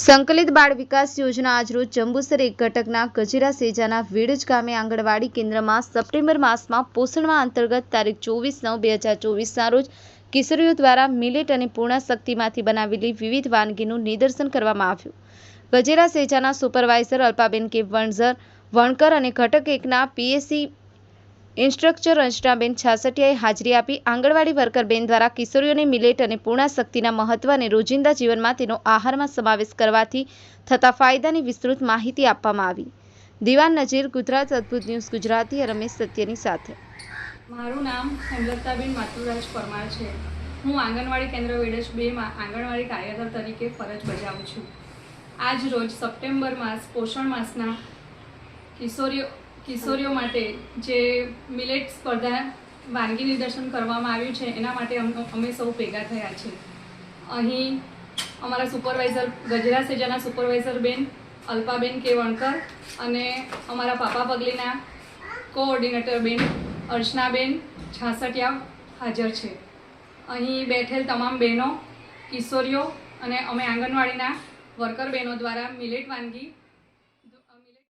સંકલિત બાળ વિકાસ યોજના આજરોજ જંબુસર એક ઘટકના ગજેરા સેજાના વેડજ ગામે આંગણવાડી કેન્દ્રમાં સપ્ટેમ્બર માસમાં પોષણમાં અંતર્ગત તારીખ ચોવીસ નવ બે હજાર ચોવીસના રોજ કિશોરીઓ દ્વારા મિલેટ અને પૂર્ણશક્તિમાંથી બનાવેલી વિવિધ વાનગીનું નિદર્શન કરવામાં આવ્યું. ગજેરા સેજાના સુપરવાઇઝર અલ્પાબેન કે વણઝર, વણકર અને ઘટક એકના પીએસસી ઇન્સ્ટ્રક્ટર રંજનાબેન છાસઠિયાએ હાજરી આપી. આંગણવાડી વર્કર બેન દ્વારા કિશોરીઓને મિલેટ અને પૂર્ણા શક્તિના મહત્વ અને રોજિંદા જીવનમાં તેનો આહારમાં સમાવેશ કરવાથી થતા ફાયદાની વિસ્તૃત માહિતી આપવામાં આવી. દિવાન નજીર, ગુજરાત અદ્ભુત ન્યૂઝ, ગુજરાતી રમેશ સત્યની સાથે. મારું નામ હેમલતાબેન માતુરાજ પરમાર છે. હું આંગણવાડી કેન્દ્ર વેડજ બેમાં આંગણવાડી કાર્યકર તરીકે ફરજ બજાવું છું. આજ રોજ સપ્ટેમ્બર માસ, પોષણ માસના કિશોરીઓ કિશોરીઓ માટે જે મિલેટ સ્પર્ધા વાનગી નિદર્શન કરવામાં આવ્યું છે, એના માટે અમ- સૌ ભેગા થયા છે. અહીં અમારા સુપરવાઇઝર ગજરા સેજાના સુપરવાઇઝર બેન, અલ્પાબેન કે વણકર અને અમારા પાપા પગલીના કોઓર્ડિનેટર બેન અર્ચનાબેન છાસઠિયા હાજર છે. અહીં બેઠેલ તમામ બહેનો, કિશોરીઓ અને અમે આંગણવાડીના વર્કર બહેનો દ્વારા મિલેટ વાનગી